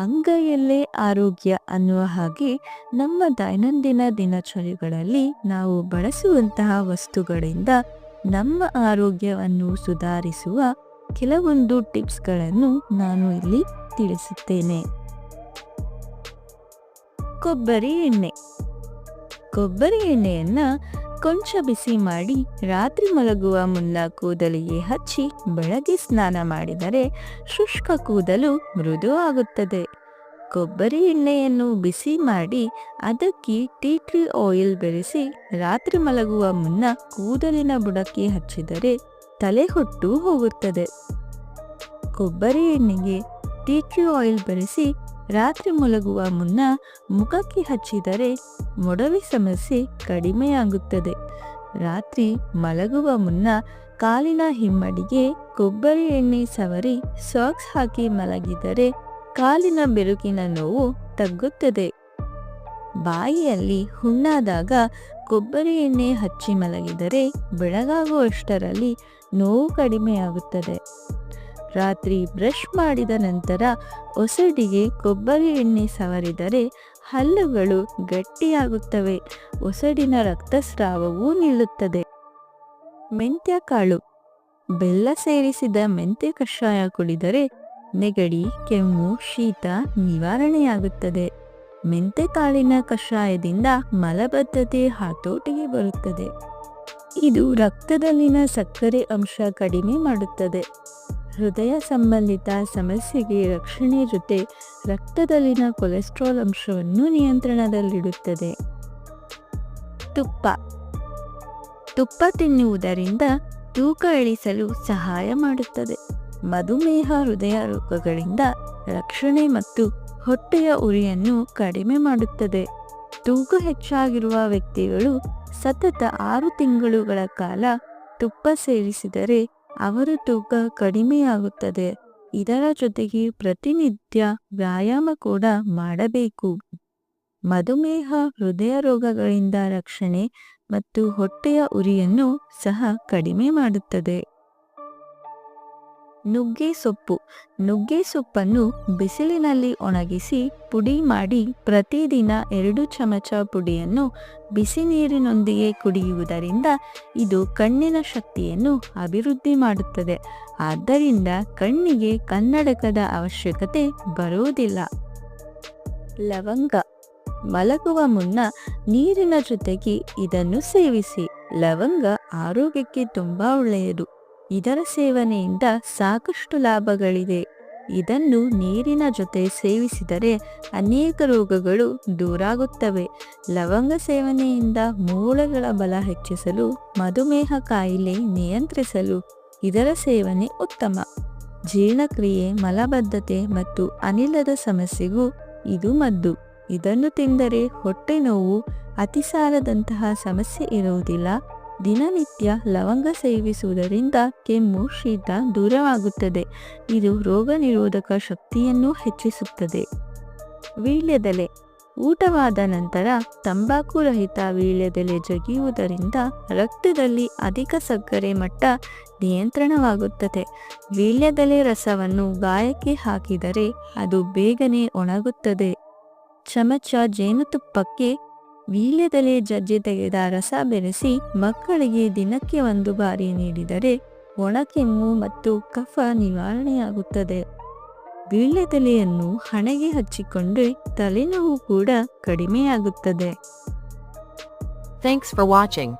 ಅಂಗೈಯಲ್ಲೇ ಆರೋಗ್ಯ ಅನ್ನುವ ಹಾಗೆ ನಮ್ಮ ದೈನಂದಿನ ದಿನಚರಿಗಳಲ್ಲಿ ನಾವು ಬಳಸುವಂತಹ ವಸ್ತುಗಳಿಂದ ನಮ್ಮ ಆರೋಗ್ಯವನ್ನು ಸುಧಾರಿಸುವ ಕೆಲವೊಂದು ಟಿಪ್ಸ್ಗಳನ್ನು ನಾನು ಇಲ್ಲಿ ತಿಳಿಸುತ್ತೇನೆ. ಕೊಬ್ಬರಿ ಎಣ್ಣೆ. ಕೊಬ್ಬರಿ ಎಣ್ಣೆಯನ್ನ ಕೊಂಚ ಬಿಸಿ ಮಾಡಿ ರಾತ್ರಿ ಮಲಗುವ ಮುನ್ನ ಕೂದಲಿಗೆ ಹಚ್ಚಿ ಬೆಳಗ್ಗೆ ಸ್ನಾನ ಮಾಡಿದರೆ ಶುಷ್ಕ ಕೂದಲು ಮೃದು ಆಗುತ್ತದೆ. ಕೊಬ್ಬರಿ ಎಣ್ಣೆಯನ್ನು ಬಿಸಿ ಮಾಡಿ ಅದಕ್ಕೆ ಟೀ ಟ್ರೀ ಆಯಿಲ್ ಬೆರೆಸಿ ರಾತ್ರಿ ಮಲಗುವ ಮುನ್ನ ಕೂದಲಿನ ಬುಡಕ್ಕೆ ಹಚ್ಚಿದರೆ ತಲೆ ಹೊಟ್ಟು ಹೋಗುತ್ತದೆ. ಕೊಬ್ಬರಿ ಎಣ್ಣೆಗೆ ಟೀ ಕ್ಯೂ ಆಯಿಲ್ ಬೆರೆಸಿ ರಾತ್ರಿ ಮುಲಗುವ ಮುನ್ನ ಮುಖಕ್ಕೆ ಹಚ್ಚಿದರೆ ಮೊಡವೆ ಸಮಸ್ಯೆ ಕಡಿಮೆಯಾಗುತ್ತದೆ. ರಾತ್ರಿ ಮಲಗುವ ಮುನ್ನ ಕಾಲಿನ ಹಿಮ್ಮಡಿಗೆ ಕೊಬ್ಬರಿ ಎಣ್ಣೆ ಸವರಿ ಸಾಕ್ಸ್ ಹಾಕಿ ಮಲಗಿದರೆ ಕಾಲಿನ ಬೆರುಕಿನ ನೋವು ತಗ್ಗುತ್ತದೆ. ಬಾಯಿಯಲ್ಲಿ ಹುಣ್ಣಾದಾಗ ಕೊಬ್ಬರಿ ಎಣ್ಣೆ ಹಚ್ಚಿ ಮಲಗಿದರೆ ಬೆಳಗಾಗುವಷ್ಟರಲ್ಲಿ ನೋವು ಕಡಿಮೆಯಾಗುತ್ತದೆ. ರಾತ್ರಿ ಬ್ರಷ್ ಮಾಡಿದ ನಂತರ ಒಸಡಿಗೆ ಕೊಬ್ಬರಿ ಎಣ್ಣೆ ಸವರಿದರೆ ಹಲ್ಲುಗಳು ಗಟ್ಟಿಯಾಗುತ್ತವೆ. ಒಸಡಿನ ರಕ್ತಸ್ರಾವವೂ ನಿಲ್ಲುತ್ತದೆ. ಮೆಂತ್ಯ ಕಾಳು. ಬೆಲ್ಲ ಸೇರಿಸಿದ ಮೆಂತ್ಯ ಕಷಾಯ ಕುಡಿದರೆ ನೆಗಡಿ, ಕೆಮ್ಮು, ಶೀತ ನಿವಾರಣೆಯಾಗುತ್ತದೆ. ಮೆಂತೆ ಕಾಳಿನ ಕಷಾಯದಿಂದ ಮಲಬದ್ಧತೆ ಹತೋಟಿಗೆ ಬರುತ್ತದೆ. ಇದು ರಕ್ತದಲ್ಲಿನ ಸಕ್ಕರೆ ಅಂಶ ಕಡಿಮೆ ಮಾಡುತ್ತದೆ. ಹೃದಯ ಸಂಬಂಧಿತ ಸಮಸ್ಯೆಗೆ ರಕ್ಷಣೆ ಜೊತೆ ರಕ್ತದಲ್ಲಿನ ಕೊಲೆಸ್ಟ್ರಾಲ್ ಅಂಶವನ್ನು ನಿಯಂತ್ರಣದಲ್ಲಿಡುತ್ತದೆ. ತುಪ್ಪ. ತುಪ್ಪ ತಿನ್ನುವುದರಿಂದ ತೂಕ ಇಳಿಸಲು ಸಹಾಯ ಮಾಡುತ್ತದೆ. ಮಧುಮೇಹ ಹೃದಯ ರೋಗಗಳಿಂದ ರಕ್ಷಣೆ ಮತ್ತು ಹೊಟ್ಟೆಯ ಉರಿಯನ್ನು ಕಡಿಮೆ ಮಾಡುತ್ತದೆ. ತೂಕ ಹೆಚ್ಚಾಗಿರುವ ವ್ಯಕ್ತಿಗಳು ಸತತ ಆರು ತಿಂಗಳುಗಳ ಕಾಲ ತುಪ್ಪ ಸೇವಿಸಿದರೆ ಅವರ ತೂಕ ಕಡಿಮೆಯಾಗುತ್ತದೆ. ಇದರ ಜೊತೆಗೆ ಪ್ರತಿನಿತ್ಯ ವ್ಯಾಯಾಮ ಕೂಡ ಮಾಡಬೇಕು. ಮಧುಮೇಹ, ಹೃದಯ ರೋಗಗಳಿಂದ ರಕ್ಷಣೆ ಮತ್ತು ಹೊಟ್ಟೆಯ ಉರಿಯನ್ನು ಸಹ ಕಡಿಮೆ ಮಾಡುತ್ತದೆ. ನುಗ್ಗೆ ಸೊಪ್ಪು. ನುಗ್ಗೆ ಸೊಪ್ಪನ್ನು ಬಿಸಿಲಿನಲ್ಲಿ ಒಣಗಿಸಿ ಪುಡಿ ಮಾಡಿ ಪ್ರತಿದಿನ ಎರಡು ಚಮಚ ಪುಡಿಯನ್ನು ಬಿಸಿ ನೀರಿನೊಂದಿಗೆ ಕುಡಿಯುವುದರಿಂದ ಇದು ಕಣ್ಣಿನ ಶಕ್ತಿಯನ್ನು ಅಭಿವೃದ್ಧಿ ಮಾಡುತ್ತದೆ. ಆದ್ದರಿಂದ ಕಣ್ಣಿಗೆ ಕನ್ನಡಕದ ಅವಶ್ಯಕತೆ ಬರುವುದಿಲ್ಲ. ಲವಂಗ. ಮಲಗುವ ಮುನ್ನ ನೀರಿನ ಜೊತೆಗೆ ಇದನ್ನು ಸೇವಿಸಿ. ಲವಂಗ ಆರೋಗ್ಯಕ್ಕೆ ತುಂಬಾ ಒಳ್ಳೆಯದು. ಇದರ ಸೇವನೆಯಿಂದ ಸಾಕಷ್ಟು ಲಾಭಗಳಿವೆ. ಇದನ್ನು ನೀರಿನ ಜೊತೆ ಸೇವಿಸಿದರೆ ಅನೇಕ ರೋಗಗಳು ದೂರಾಗುತ್ತವೆ. ಲವಂಗ ಸೇವನೆಯಿಂದ ಮೂಳೆಗಳ ಬಲ ಹೆಚ್ಚಿಸಲು, ಮಧುಮೇಹ ಕಾಯಿಲೆ ನಿಯಂತ್ರಿಸಲು ಇದರ ಸೇವನೆ ಉತ್ತಮ. ಜೀರ್ಣಕ್ರಿಯೆ, ಮಲಬದ್ಧತೆ ಮತ್ತು ಅನಿಲದ ಸಮಸ್ಯೆಗೂ ಇದು ಮದ್ದು. ಇದನ್ನು ತಿಂದರೆ ಹೊಟ್ಟೆ ನೋವು, ಅತಿಸಾರದಂತಹ ಸಮಸ್ಯೆ ಇರುವುದಿಲ್ಲ. ದಿನನಿತ್ಯ ಲವಂಗ ಸೇವಿಸುವುದರಿಂದ ಕೆಮ್ಮು, ಶೀತ ದೂರವಾಗುತ್ತದೆ. ಇದು ರೋಗ ನಿರೋಧಕ ಶಕ್ತಿಯನ್ನು ಹೆಚ್ಚಿಸುತ್ತದೆ. ವೀಳ್ಯದೆಲೆ. ಊಟವಾದ ನಂತರ ತಂಬಾಕು ರಹಿತ ವೀಳ್ಯದೆಲೆ ಜಗಿಯುವುದರಿಂದ ರಕ್ತದಲ್ಲಿ ಅಧಿಕ ಸಕ್ಕರೆ ಮಟ್ಟ ನಿಯಂತ್ರಣವಾಗುತ್ತದೆ. ವೀಳ್ಯದೆಲೆ ರಸವನ್ನು ಗಾಯಕ್ಕೆ ಹಾಕಿದರೆ ಅದು ಬೇಗನೆ ಒಣಗುತ್ತದೆ. ಚಮಚ ಜೇನುತುಪ್ಪಕ್ಕೆ ವೀಳ್ಯದೆಲೆ ಜಜ್ಜಿ ತೆಗೆದ ರಸ ಬೆರೆಸಿ ಮಕ್ಕಳಿಗೆ ದಿನಕ್ಕೆ ಒಂದು ಬಾರಿ ನೀಡಿದರೆ ಒಣಕೆಮ್ಮು ಮತ್ತು ಕಫ ನಿವಾರಣೆಯಾಗುತ್ತದೆ ವೀಳ್ಯದೆಲೆಯನ್ನು ಹಣೆಗೆ ಹಚ್ಚಿಕೊಂಡ್ರೆ ತಲೆನೋವು ಕೂಡ ಕಡಿಮೆಯಾಗುತ್ತದೆ ಥ್ಯಾಂಕ್ಸ್ ಫಾರ್ watching.